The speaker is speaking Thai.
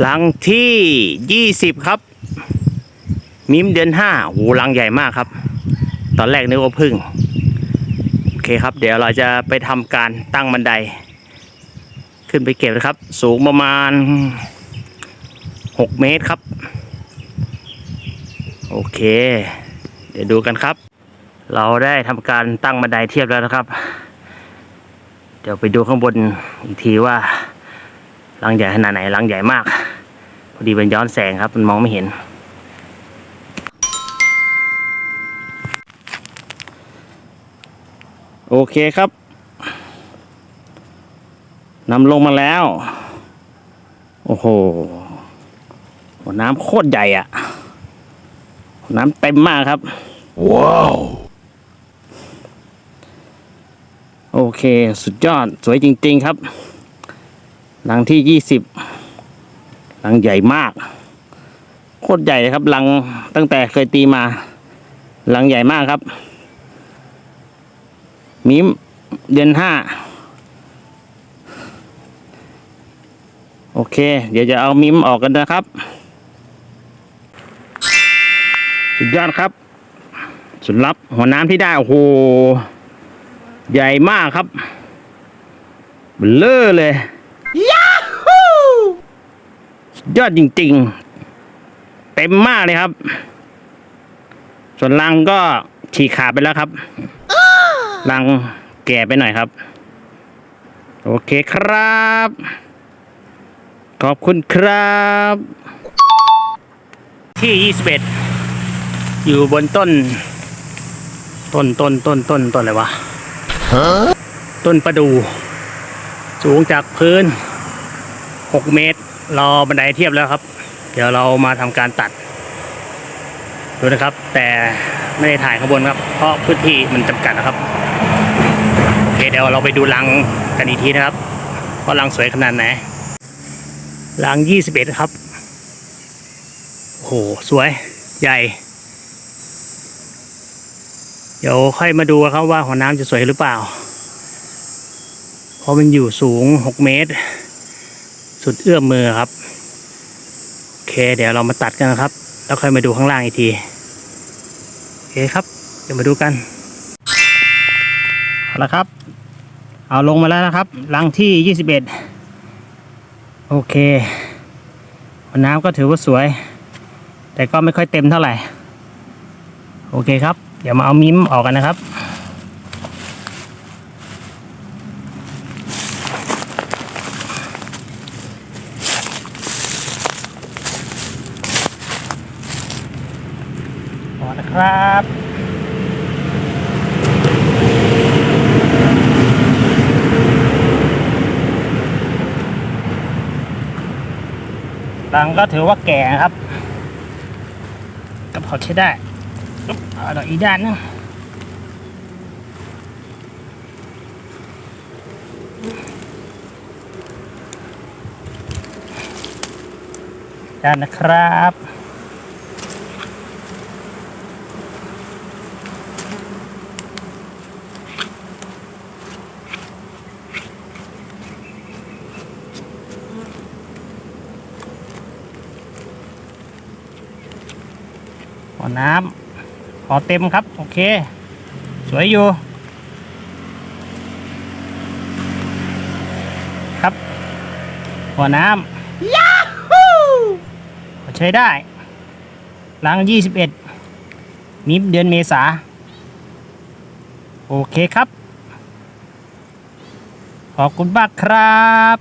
หลังที่ยี่สิบครับ มิมเดือนห้าโหหลังใหญ่มากครับ ตอนแรกนึกว่าพึ่งโอเคครับ เดี๋ยวเราจะไปทำการตั้งบันได ขึ้นไปเก็บนะครับ สูงประมาณหกเมตรครับ โอเค เดี๋ยวดูกันครับ เราได้ทำการตั้งบันไดเทียบแล้วนะครับ เดี๋ยวไปดูข้างบนอีกทีว่าหลังใหญ่ขนาดไหนหลังใหญ่มาก พอดีเป็นย้อนแสงครับ มันมองไม่เห็น โอเคครับนำลงมาแล้ว โอ้โหหัวน้ำโคตรใหญ่อะหัวน้ำเต็มมากครับ ว้าว โอเค สุดยอดสวยจริง ๆ ครับ หลังที่ยี่สิบห ลังใหญ่มาก โคตรใหญ่เลยครับหลังตั้งแต่เคยตีมาหลังใหญ่มากครับมิมเดือนห้าโอเค เดี๋ยวจะเอามิมออกกันนะครับ สุดยอดครับ สุดลับหัวน้ำที่ได้โอ้โหใหญ่มากครับเบลอเลย ยอดจริง ๆ เต็มมากเลยครับ ส่วนลังก็ฉีกขาดไปแล้วครับลังแก่ไปหน่อยครับ โอเคครับ ขอบคุณครับ ที่ 21 อยู่บนต้น ต้นต้นต้นต้นต้นอะไรวะต้นประดู สูงจากพื้น 6 เมตร รอบันไดเทียบแล้วครับ เดี๋ยวเรามาทำการตัด ดูนะครับ แต่ไม่ได้ถ่ายข้างบนครับ เพราะพื้นที่มันจำกัดนะครับ โอเคเดี๋ยวเราไปดูรังกันอีกทีนะครับ ว่ารังสวยขนาดไหนรัง 21 ครับโอ้โหสวยใหญ่ เดี๋ยวค่อยมาดูครับว่าหัวน้ำจะสวยหรือเปล่า เพราะมันอยู่สูง 6 เมตร สุดเอื้อมมือครับโอเค เดี๋ยวเรามาตัดกันนะครับ แล้วค่อยมาดูข้างล่างอีกทีโอเคครับ เดี๋ยวมาดูกันเอาละครับ เอาลงมาแล้วนะครับลังที่ 21 โอเคน้ำก็ถือว่าสวย แต่ก็ไม่ค่อยเต็มเท่าไหร่ โอเคครับ เดี๋ยวมาเอามิมออกกันนะครับ อนะครับตังก็ถือว่าแก่ครับกับพอใช้ได้อุ๊บเอาดอกอีด้านนึงด้านนะครับ หัวน้ำพอเต็มครับ โอเค สวยอยู่ ครับหัวน้ำยาฮูใช้ได้ล้างยี่สิบเอ็ดมิมเดือนเมษา โอเคครับ ขอบคุณมากครับ